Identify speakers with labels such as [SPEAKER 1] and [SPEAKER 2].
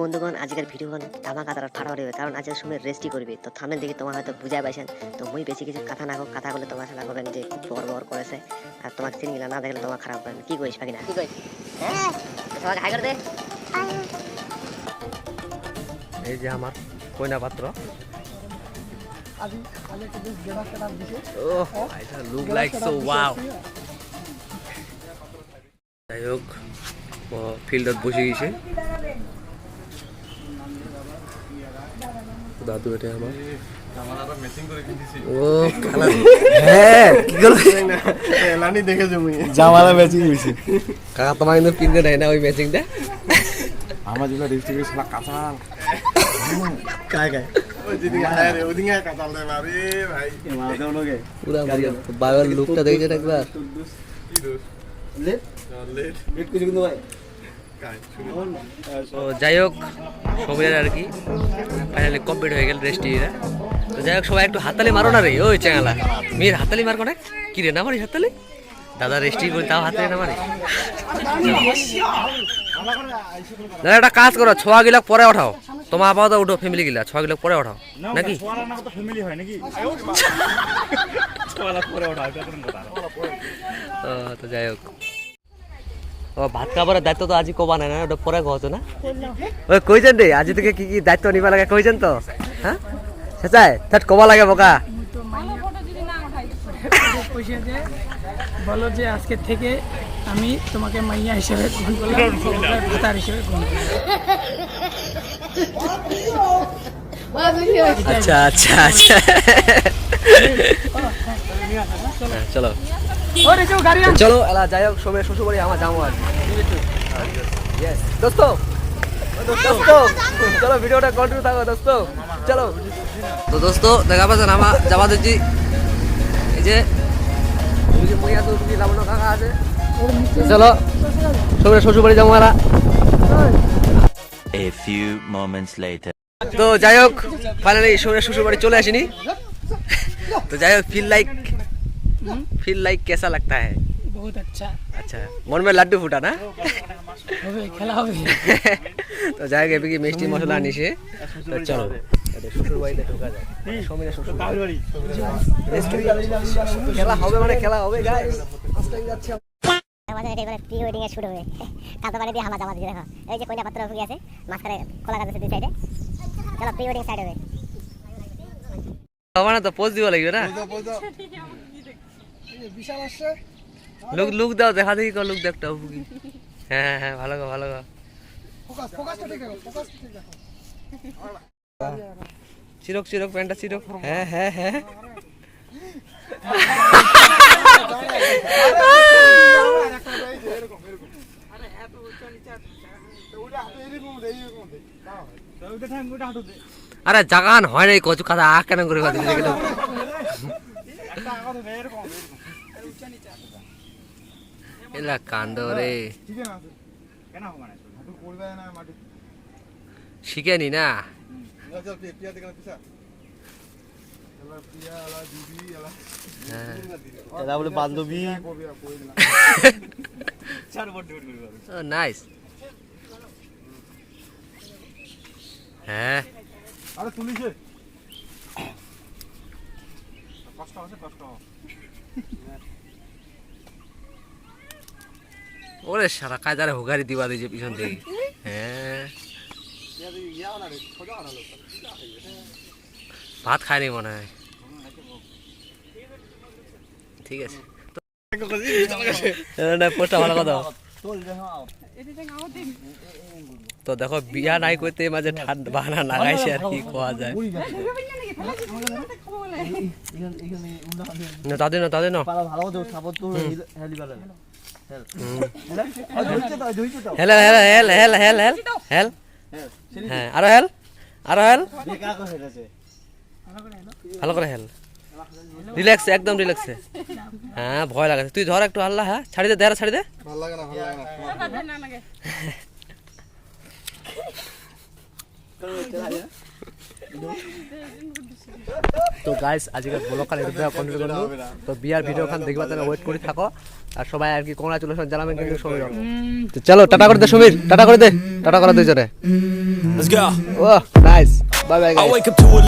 [SPEAKER 1] বন্ধুগণ আজকের ভিডিওগণ ধামাকা তারা ফাটা হবে কারণ আজকের সময় রেস্টি করবে। তো থামেন দেখি তোমার হয়তো বুঝাই পাইছেন। তো মুই বেশি কিছু কথা না হোক কথা বলে তোমার সাথে করবেন যে খুব বড় বড় করেছে। আর তোমাকে চিনি না দেখলে তোমার খারাপ করেন কি করিস পাখি না কি করিস হ্যাঁ? তোমাকে হাই করে দে।
[SPEAKER 2] এই যে আমার কইনা পাত্র লুক লাইক সো ওয়াও যাই হোক ফিল্ডত বসে গেছে। দাদু এটা আমার। ও খেলা হ্যাঁ কি করল?
[SPEAKER 3] এলানি দেখেছ মুই।
[SPEAKER 4] জামালা ম্যাচিং হইছে।
[SPEAKER 2] কাকা তোমার কিন্তু পিনতে নাই না ওই ম্যাচিংটা
[SPEAKER 4] আমার শালা কাঁচাল কায় কায়?
[SPEAKER 2] বাবার লুকটা একবার?
[SPEAKER 4] লেট
[SPEAKER 3] লেট
[SPEAKER 4] লেট কিছু কিন্তু ভাই।
[SPEAKER 3] কাই
[SPEAKER 2] তো যাই হোক সবের আর কি ফাইনালি কমপ্লিট হয়ে গেল রেস্টিরা তো যাই হোক সবাই একটু হাতালি মারো না রে ওই চ্যাংলা। মেয়ের হাতালি মার কোনে কি রে না মারি হাততালি? দাদা রেস্টি বলি তাও হাততালি না মারি দাদা একটা কাজ করো ছোয়া গিলা পরে ওঠাও। তোমার আপাতত উঠো ফ্যামিলি গিলা ছোয়া গিলা পরে ওঠাও। নাকি? তো যাই হোক। ভাত খাবারের দায়িত্ব তো আজ কবা নাই না ওটা পরে কহতো না? ওই কইছেন রে আজ থেকে কি কি দায়িত্ব নিবা লাগে কইছেন তো হ্যাঁ সেটাই তাত কবা লাগে বোকা।
[SPEAKER 5] বলো যে আজকে থেকে আমি তোমাকে মাইয়া হিসেবে গ্রহণ করলাম ভাতার হিসেবে গ্রহণ করলাম।
[SPEAKER 2] আচ্ছা আচ্ছা আচ্ছা। হ্যাঁ, চলো।
[SPEAKER 5] গাড়ি আন
[SPEAKER 2] চলো এলা যাই হোক সোমের শ্বশুর বাড়ি আমার যাব আর. দোস্ত। দোস্ত চলো ভিডিওটা কন্টিনিউ থাকো দোস্ত। চলো। তো দোস্ত দেখা পাচ্ছেন আমার যাবা দিচ্ছি এই যে কাকা আছে। চলো সোমের শ্বশুর বাড়ি যাব আমরা
[SPEAKER 6] A few moments later.
[SPEAKER 2] তো যাই হোক ফাইনালি সোমের শ্বশুর বাড়ি চলে আসিনি। তো যাই হোক ফিল লাইক ফিল লাইক कैसा लगता है
[SPEAKER 5] বহুত আচ্ছা
[SPEAKER 2] अच्छा मन में लड्डू फूटा ना
[SPEAKER 5] হবে খেলা হবে
[SPEAKER 2] তো যাই হোক এদিকে মিষ্টি মশলা আনিছে তো চলো এটা শ্বশুর বাড়িতে ঢোকা যায় সমীরা শ্বশুর বাড়ি Restaurant। খেলা হবে মানে খেলা হবে গাইস
[SPEAKER 1] আমাদের এটা এবারে প্রি ওয়েডিং এর শুট হবে কাতো বাড়ি দিয়ে হামা জামা দিয়ে দেখো এই যে কইনা পাত্র ফুগি আছে মাঝখানে খোলা গাছ আছে দুই সাইডে চলো প্রি ওয়েডিং সাইড হবে
[SPEAKER 2] হবে না তো পোজ দিব লাগবে না
[SPEAKER 4] বিশাল আসছে।
[SPEAKER 2] লুক লুক দাও দেখা দেখি কর লুক দেখটা হ্যাঁ হ্যাঁ হ্যাঁ ভালো গো ভালো গো
[SPEAKER 4] ফোকাস ফোকাসটা ঠিক রাখো ফোকাসটা ঠিক রাখো।
[SPEAKER 2] চিরক চিরক প্যান্টটা চিরক। হ্যাঁ হ্যাঁ হ্যাঁ। আরে জাগান হয় নাই কচু আ কেন করে দাও এলা কান্দ রে
[SPEAKER 3] হবে না? না
[SPEAKER 2] হ্যাঁ।
[SPEAKER 4] এরা বলে বান্ধবী।
[SPEAKER 3] কবি কই দিলাম
[SPEAKER 2] ও নাইস হ্যাঁ।
[SPEAKER 3] আরে তুলিছে কষ্ট আছে কষ্ট
[SPEAKER 2] ওরে সারা কায়দারে হুগারি দিবা দিয়েছে পিছন থেকে হ্যাঁ ভাত খায়নি মনে হয় ঠিক আছে পোস্টটা ভালো কথা তো দেখো বিয়া নাই করতে মাঝে ঠান্ডা বাহানা লাগাইছে আর কি খাওয়া যায়। না। তাদের না তাদের না।
[SPEAKER 4] হেলি
[SPEAKER 2] হেল। হেল হেল হেল হেল হেল হ্যাঁ আরও হেল আরও হেল। ভালো করে হেল। রিল্যাক্স একদম রিল্যাক্স হ্যাঁ ভয় লাগে তুই ধর একটু আল্লাহ হ্যাঁ? ছাড়ি দে দেহারা ছাড়ি দে।
[SPEAKER 3] ভালো লাগে না ভালো লাগে না
[SPEAKER 2] তো গাইস আজকে ব্লগখান কন্টিনিউ করব। তো বিয়ার ভিডিও খান দেখবা তাহলে ওয়েট করে থাকো। আর সবাই আর কি কংগ্রাচুলেশন জানাবেন কিন্তু সমীর তো চলো টাটা করে দে সমীর টাটা করে দে টাটা করে
[SPEAKER 7] Let's go. Oh nice bye bye